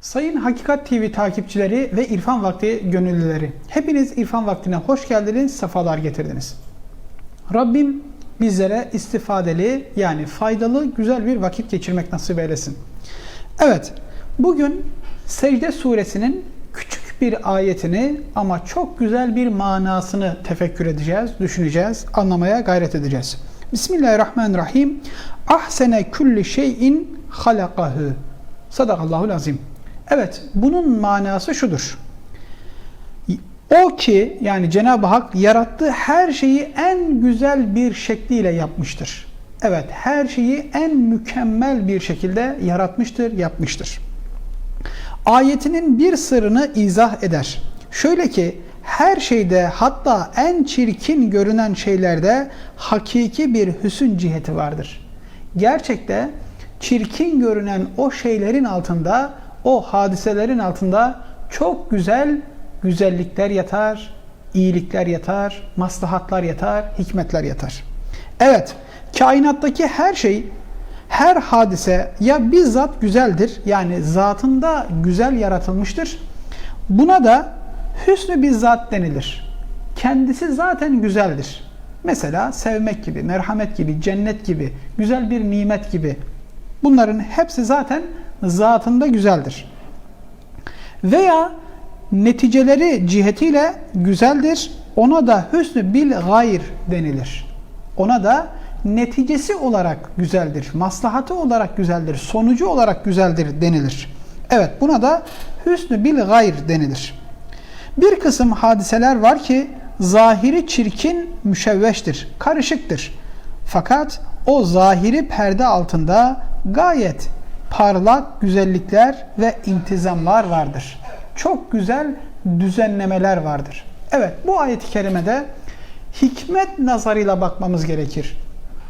Sayın Hakikat TV takipçileri ve İrfan Vakti gönüllüleri, hepiniz İrfan Vakti'ne hoş geldiniz, sefalar getirdiniz. Rabbim bizlere istifadeli yani faydalı güzel bir vakit geçirmek nasip eylesin. Evet, bugün Secde suresinin küçük bir ayetini ama çok güzel bir manasını tefekkür edeceğiz, düşüneceğiz, anlamaya gayret edeceğiz. Bismillahirrahmanirrahim. Ahsene kulli şeyin halakahu. Sadakallahul azim. Evet, bunun manası şudur. O ki yani Cenab-ı Hak yarattığı her şeyi en güzel bir şekliyle yapmıştır. Evet, her şeyi en mükemmel bir şekilde yaratmıştır, yapmıştır. Ayetinin bir sırrını izah eder. Şöyle ki her şeyde hatta en çirkin görünen şeylerde hakiki bir hüsün ciheti vardır. Gerçekte çirkin görünen o şeylerin altında, o hadiselerin altında çok güzel güzellikler yatar, iyilikler yatar, maslahatlar yatar, hikmetler yatar. Evet, kainattaki her şey, her hadise ya bizzat güzeldir, yani zatında güzel yaratılmıştır. Buna da hüsnü bizzat denilir. Kendisi zaten güzeldir. Mesela sevmek gibi, merhamet gibi, cennet gibi, güzel bir nimet gibi. Bunların hepsi zaten zatında güzeldir. Veya neticeleri cihetiyle güzeldir. Ona da hüsnü bil gayr denilir. Ona da neticesi olarak güzeldir, maslahatı olarak güzeldir, sonucu olarak güzeldir denilir. Evet buna da hüsnü bil gayr denilir. Bir kısım hadiseler var ki zahiri çirkin, müşevveştir, karışıktır. Fakat o zahiri perde altında gayet parlak güzellikler ve intizamlar vardır. Çok güzel düzenlemeler vardır. Evet bu ayet-i kerimede hikmet nazarıyla bakmamız gerekir.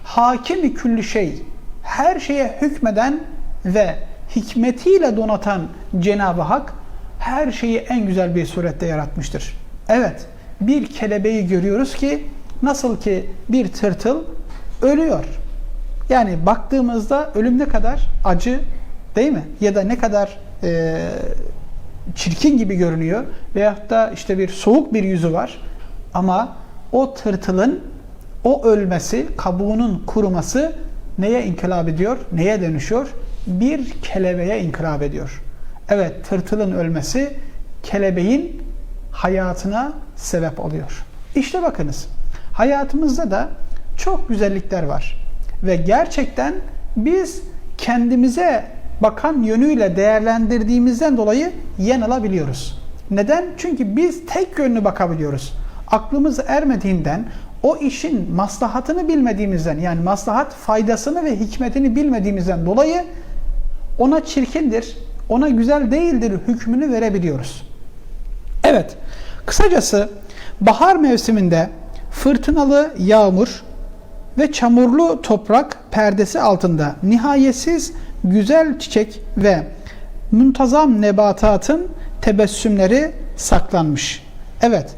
Hakimi külli şey, her şeye hükmeden ve hikmetiyle donatan Cenab-ı Hak her şeyi en güzel bir surette yaratmıştır. Evet, bir kelebeği görüyoruz ki nasıl ki bir tırtıl ölüyor. Yani baktığımızda ölüm ne kadar acı değil mi? Ya da ne kadar e, çirkin gibi görünüyor veyahut da işte bir soğuk bir yüzü var. Ama o tırtılın o ölmesi, kabuğunun kuruması neye inkılap ediyor? Neye dönüşüyor? Bir kelebeğe inkılap ediyor. Evet, tırtılın ölmesi kelebeğin hayatına sebep oluyor. İşte bakınız, hayatımızda da çok güzellikler var. Ve gerçekten biz kendimize bakan yönüyle değerlendirdiğimizden dolayı yanılabiliyoruz. Neden? Çünkü biz tek yönlü bakabiliyoruz. Aklımız ermediğinden, o işin maslahatını bilmediğimizden, yani maslahat faydasını ve hikmetini bilmediğimizden dolayı ona çirkindir, ona güzel değildir hükmünü verebiliyoruz. Evet, kısacası bahar mevsiminde fırtınalı yağmur ve çamurlu toprak perdesi altında nihayetsiz güzel çiçek ve muntazam nebatatın tebessümleri saklanmış. Evet,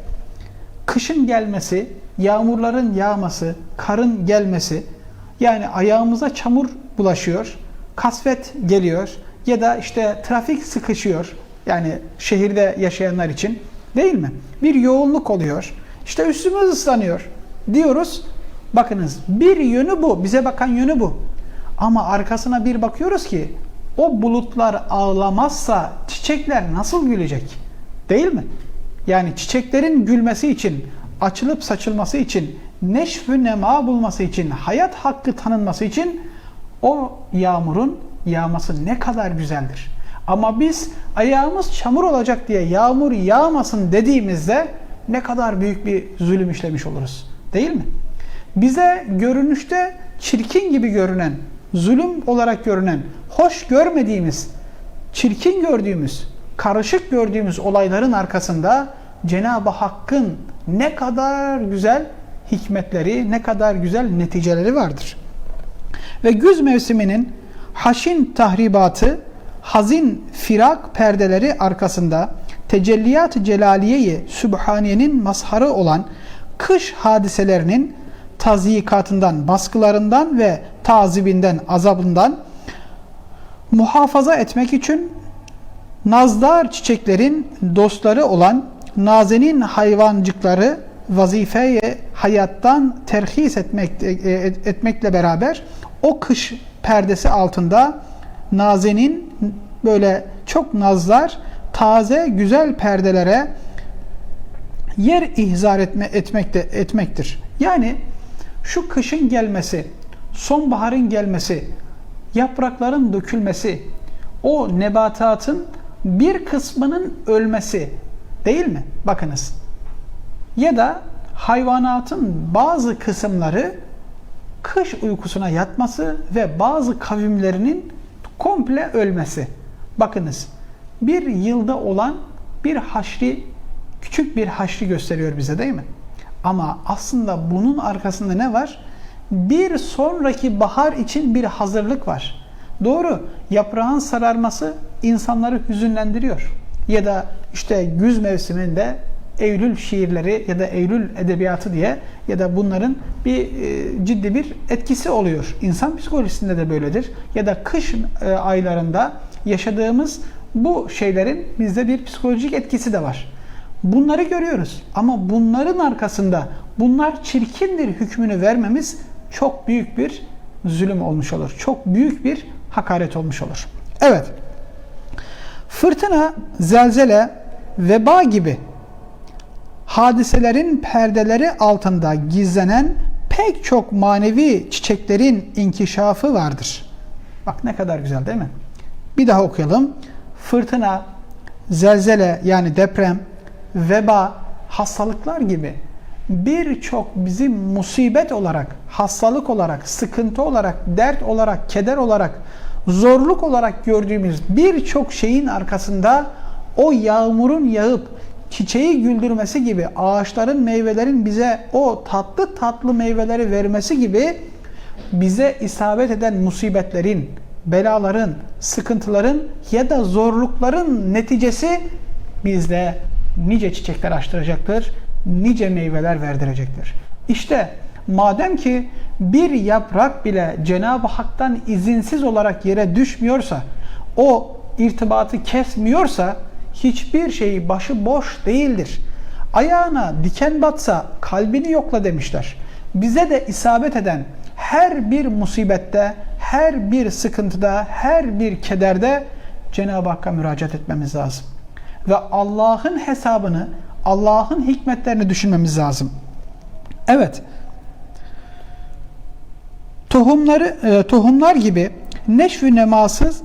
kışın gelmesi, yağmurların yağması, karın gelmesi, yani ayağımıza çamur bulaşıyor, kasvet geliyor ya da işte trafik sıkışıyor. Yani şehirde yaşayanlar için değil mi? Bir yoğunluk oluyor. İşte üstümüz ıslanıyor diyoruz. Bakınız bir yönü bu. Bize bakan yönü bu. Ama arkasına bir bakıyoruz ki o bulutlar ağlamazsa çiçekler nasıl gülecek? Değil mi? Yani çiçeklerin gülmesi için, açılıp saçılması için, neşvü nema bulması için, hayat hakkı tanınması için o yağmurun yağması ne kadar güzeldir. Ama biz ayağımız çamur olacak diye yağmur yağmasın dediğimizde ne kadar büyük bir zulüm işlemiş oluruz. Değil mi? Bize görünüşte çirkin gibi görünen, zulüm olarak görünen, hoş görmediğimiz, çirkin gördüğümüz, karışık gördüğümüz olayların arkasında Cenab-ı Hakk'ın ne kadar güzel hikmetleri, ne kadar güzel neticeleri vardır. Ve güz mevsiminin haşin tahribatı, hazin firak perdeleri arkasında tecelliyat-ı celaliyeyi Sübhaniye'nin mazharı olan kış hadiselerinin tazyikatından, baskılarından ve tazibinden, azabından muhafaza etmek için Nazdar çiçeklerin dostları olan nazenin hayvancıkları vazifeye hayattan terhis etmek, e, etmekle beraber o kış perdesi altında nazenin böyle çok nazlar taze güzel perdelere yer ihzar etme, etmekte, etmektir. Yani şu kışın gelmesi, sonbaharın gelmesi, yaprakların dökülmesi, o nebatatın bir kısmının ölmesi değil mi? Bakınız. Ya da hayvanatın bazı kısımları kış uykusuna yatması ve bazı kavimlerinin komple ölmesi. Bakınız. Bir yılda olan bir haşri küçük bir haşri gösteriyor bize değil mi? Ama aslında bunun arkasında ne var? Bir sonraki bahar için bir hazırlık var. Doğru, yaprağın sararması insanları hüzünlendiriyor. Ya da işte güz mevsiminde Eylül şiirleri ya da Eylül edebiyatı diye ya da bunların bir e, ciddi bir etkisi oluyor. İnsan psikolojisinde de böyledir. Ya da kış e, aylarında yaşadığımız bu şeylerin bizde bir psikolojik etkisi de var. Bunları görüyoruz ama bunların arkasında bunlar çirkindir hükmünü vermemiz çok büyük bir zulüm olmuş olur. Çok büyük bir hakaret olmuş olur. Evet. Fırtına, zelzele, veba gibi hadiselerin perdeleri altında gizlenen pek çok manevi çiçeklerin inkişafı vardır. Bak ne kadar güzel değil mi? Bir daha okuyalım. Fırtına, zelzele yani deprem, veba, hastalıklar gibi birçok bizim musibet olarak, hastalık olarak, sıkıntı olarak, dert olarak, keder olarak, zorluk olarak gördüğümüz birçok şeyin arkasında o yağmurun yağıp çiçeği güldürmesi gibi, ağaçların, meyvelerin bize o tatlı tatlı meyveleri vermesi gibi bize isabet eden musibetlerin, belaların, sıkıntıların ya da zorlukların neticesi bizde nice çiçekler açtıracaktır, nice meyveler verdirecektir. İşte madem ki bir yaprak bile Cenab-ı Hak'tan izinsiz olarak yere düşmüyorsa, o irtibatı kesmiyorsa hiçbir şeyi başı boş değildir. Ayağına diken batsa kalbini yokla demişler. Bize de isabet eden her bir musibette, her bir sıkıntıda, her bir kederde Cenab-ı Hakk'a müracaat etmemiz lazım. Ve Allah'ın hesabını, Allah'ın hikmetlerini düşünmemiz lazım. Evet. Tohumları, e, tohumlar gibi neşv nemasız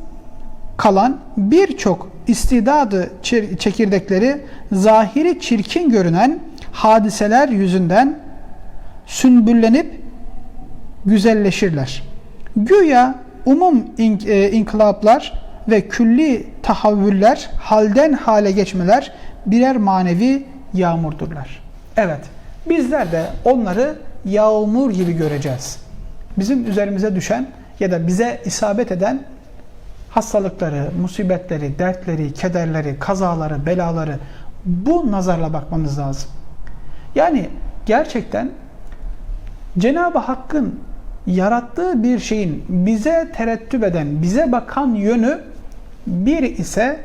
kalan birçok istidadı çekirdekleri zahiri çirkin görünen hadiseler yüzünden sünbüllenip güzelleşirler. Güya umum ink e, inkılaplar ve külli tahavvüller, halden hale geçmeler birer manevi yağmurdurlar. Evet, bizler de onları yağmur gibi göreceğiz. Bizim üzerimize düşen ya da bize isabet eden hastalıkları, musibetleri, dertleri, kederleri, kazaları, belaları bu nazarla bakmamız lazım. Yani gerçekten Cenab-ı Hakk'ın yarattığı bir şeyin bize terettüp eden, bize bakan yönü bir ise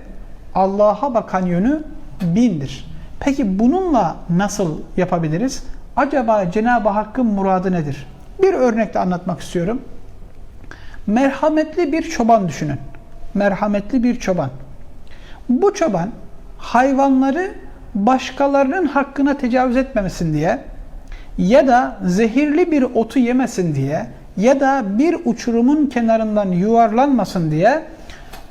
Allah'a bakan yönü bindir. Peki bununla nasıl yapabiliriz? Acaba Cenab-ı Hakk'ın muradı nedir? Bir örnekle anlatmak istiyorum. Merhametli bir çoban düşünün merhametli bir çoban. Bu çoban hayvanları başkalarının hakkına tecavüz etmemesin diye ya da zehirli bir otu yemesin diye ya da bir uçurumun kenarından yuvarlanmasın diye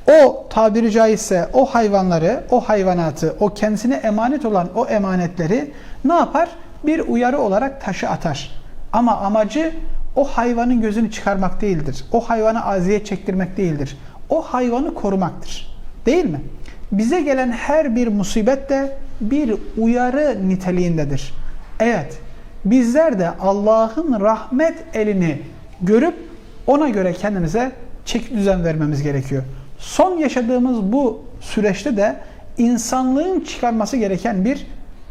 o tabiri caizse o hayvanları, o hayvanatı, o kendisine emanet olan o emanetleri ne yapar? Bir uyarı olarak taşı atar. Ama amacı o hayvanın gözünü çıkarmak değildir. O hayvana aziyet çektirmek değildir o hayvanı korumaktır. Değil mi? Bize gelen her bir musibet de bir uyarı niteliğindedir. Evet, bizler de Allah'ın rahmet elini görüp ona göre kendimize çeki düzen vermemiz gerekiyor. Son yaşadığımız bu süreçte de insanlığın çıkarması gereken bir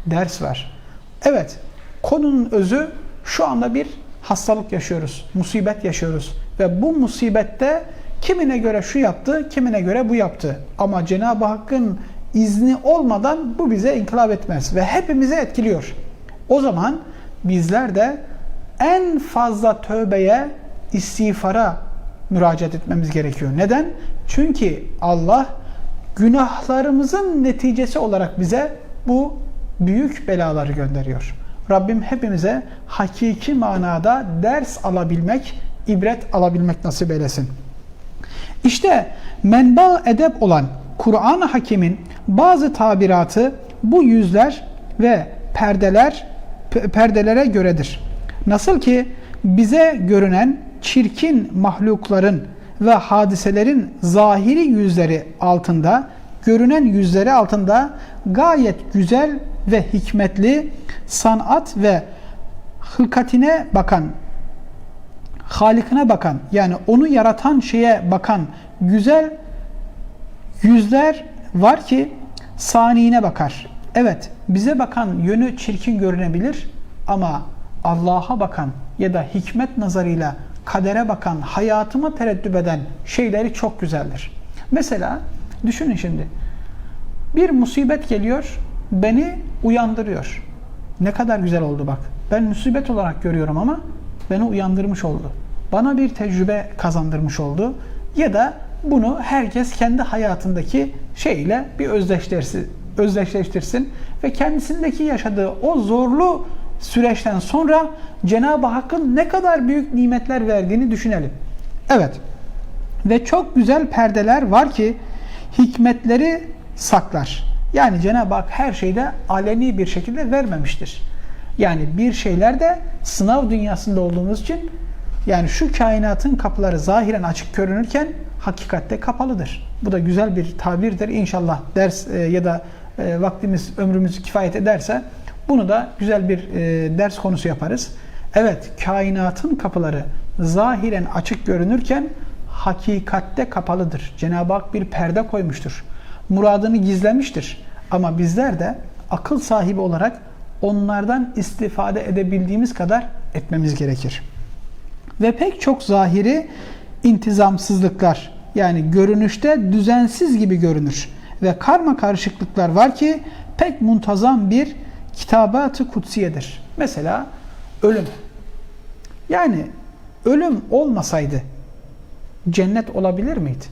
ders var. Evet, konunun özü şu anda bir hastalık yaşıyoruz, musibet yaşıyoruz ve bu musibette Kimine göre şu yaptı, kimine göre bu yaptı. Ama Cenab-ı Hakk'ın izni olmadan bu bize inkılap etmez ve hepimizi etkiliyor. O zaman bizler de en fazla tövbeye, istiğfara müracaat etmemiz gerekiyor. Neden? Çünkü Allah günahlarımızın neticesi olarak bize bu büyük belaları gönderiyor. Rabbim hepimize hakiki manada ders alabilmek, ibret alabilmek nasip eylesin. İşte menba edep olan Kur'an-ı Hakim'in bazı tabiratı bu yüzler ve perdeler perdelere göredir. Nasıl ki bize görünen çirkin mahlukların ve hadiselerin zahiri yüzleri altında, görünen yüzleri altında gayet güzel ve hikmetli sanat ve hılkatine bakan, halikine bakan, yani onu yaratan şeye bakan güzel yüzler var ki saniine bakar. Evet, bize bakan yönü çirkin görünebilir ama Allah'a bakan ya da hikmet nazarıyla kadere bakan, hayatıma tereddüt eden şeyleri çok güzeldir. Mesela düşünün şimdi. Bir musibet geliyor, beni uyandırıyor. Ne kadar güzel oldu bak. Ben musibet olarak görüyorum ama beni uyandırmış oldu. Bana bir tecrübe kazandırmış oldu. Ya da bunu herkes kendi hayatındaki şeyle bir özdeşleştirsin, özdeşleştirsin ve kendisindeki yaşadığı o zorlu süreçten sonra Cenab-ı Hakk'ın ne kadar büyük nimetler verdiğini düşünelim. Evet. Ve çok güzel perdeler var ki hikmetleri saklar. Yani Cenab-ı Hak her şeyde aleni bir şekilde vermemiştir. Yani bir şeyler de sınav dünyasında olduğumuz için yani şu kainatın kapıları zahiren açık görünürken hakikatte kapalıdır. Bu da güzel bir tabirdir. İnşallah ders e, ya da e, vaktimiz, ömrümüz kifayet ederse bunu da güzel bir e, ders konusu yaparız. Evet, kainatın kapıları zahiren açık görünürken hakikatte kapalıdır. Cenab-ı Hak bir perde koymuştur. Muradını gizlemiştir. Ama bizler de akıl sahibi olarak onlardan istifade edebildiğimiz kadar etmemiz gerekir. Ve pek çok zahiri intizamsızlıklar yani görünüşte düzensiz gibi görünür ve karma karışıklıklar var ki pek muntazam bir kitabat-ı kutsiyedir. Mesela ölüm. Yani ölüm olmasaydı cennet olabilir miydi?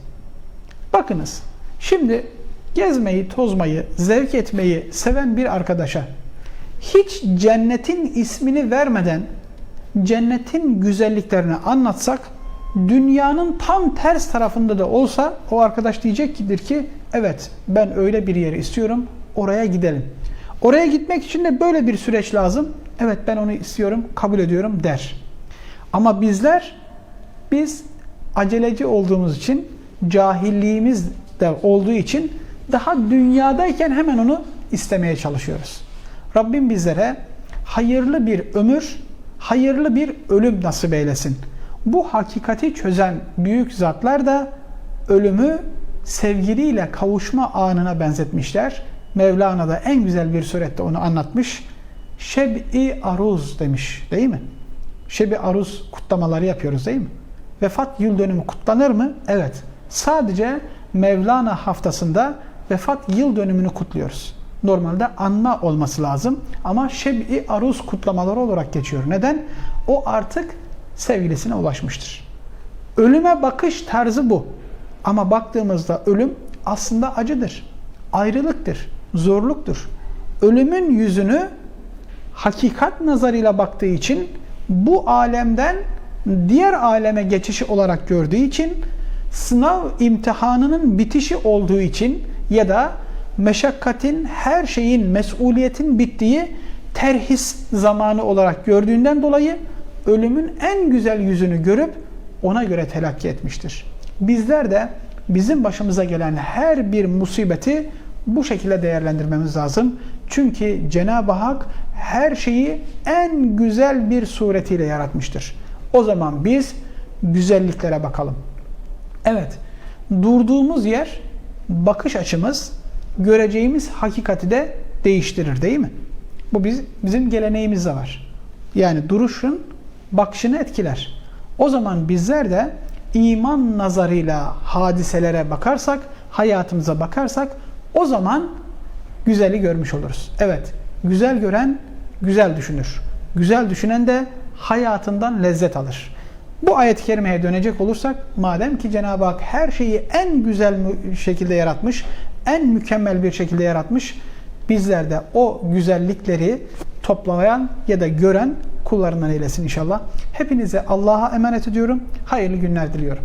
Bakınız şimdi gezmeyi, tozmayı, zevk etmeyi seven bir arkadaşa hiç cennetin ismini vermeden cennetin güzelliklerini anlatsak dünyanın tam ters tarafında da olsa o arkadaş diyecektir ki evet ben öyle bir yeri istiyorum oraya gidelim. Oraya gitmek için de böyle bir süreç lazım. Evet ben onu istiyorum, kabul ediyorum der. Ama bizler biz aceleci olduğumuz için cahilliğimiz de olduğu için daha dünyadayken hemen onu istemeye çalışıyoruz. Rabbim bizlere hayırlı bir ömür, hayırlı bir ölüm nasip eylesin. Bu hakikati çözen büyük zatlar da ölümü sevgiliyle kavuşma anına benzetmişler. Mevlana da en güzel bir surette onu anlatmış. Şeb-i aruz demiş değil mi? Şeb-i aruz kutlamaları yapıyoruz değil mi? Vefat yıl dönümü kutlanır mı? Evet. Sadece Mevlana haftasında vefat yıl dönümünü kutluyoruz. Normalde anma olması lazım ama Şeb-i aruz kutlamaları olarak geçiyor. Neden? O artık sevgilisine ulaşmıştır. Ölüme bakış tarzı bu. Ama baktığımızda ölüm aslında acıdır. Ayrılıktır zorluktur. Ölümün yüzünü hakikat nazarıyla baktığı için bu alemden diğer aleme geçişi olarak gördüğü için sınav imtihanının bitişi olduğu için ya da meşakkatin, her şeyin, mesuliyetin bittiği terhis zamanı olarak gördüğünden dolayı ölümün en güzel yüzünü görüp ona göre telakki etmiştir. Bizler de bizim başımıza gelen her bir musibeti bu şekilde değerlendirmemiz lazım. Çünkü Cenab-ı Hak her şeyi en güzel bir suretiyle yaratmıştır. O zaman biz güzelliklere bakalım. Evet, durduğumuz yer, bakış açımız, göreceğimiz hakikati de değiştirir değil mi? Bu biz, bizim geleneğimizde var. Yani duruşun bakışını etkiler. O zaman bizler de iman nazarıyla hadiselere bakarsak, hayatımıza bakarsak o zaman güzeli görmüş oluruz. Evet, güzel gören güzel düşünür. Güzel düşünen de hayatından lezzet alır. Bu ayet-i kerimeye dönecek olursak, madem ki Cenab-ı Hak her şeyi en güzel şekilde yaratmış, en mükemmel bir şekilde yaratmış, bizler de o güzellikleri toplayan ya da gören kullarından eylesin inşallah. Hepinize Allah'a emanet ediyorum. Hayırlı günler diliyorum.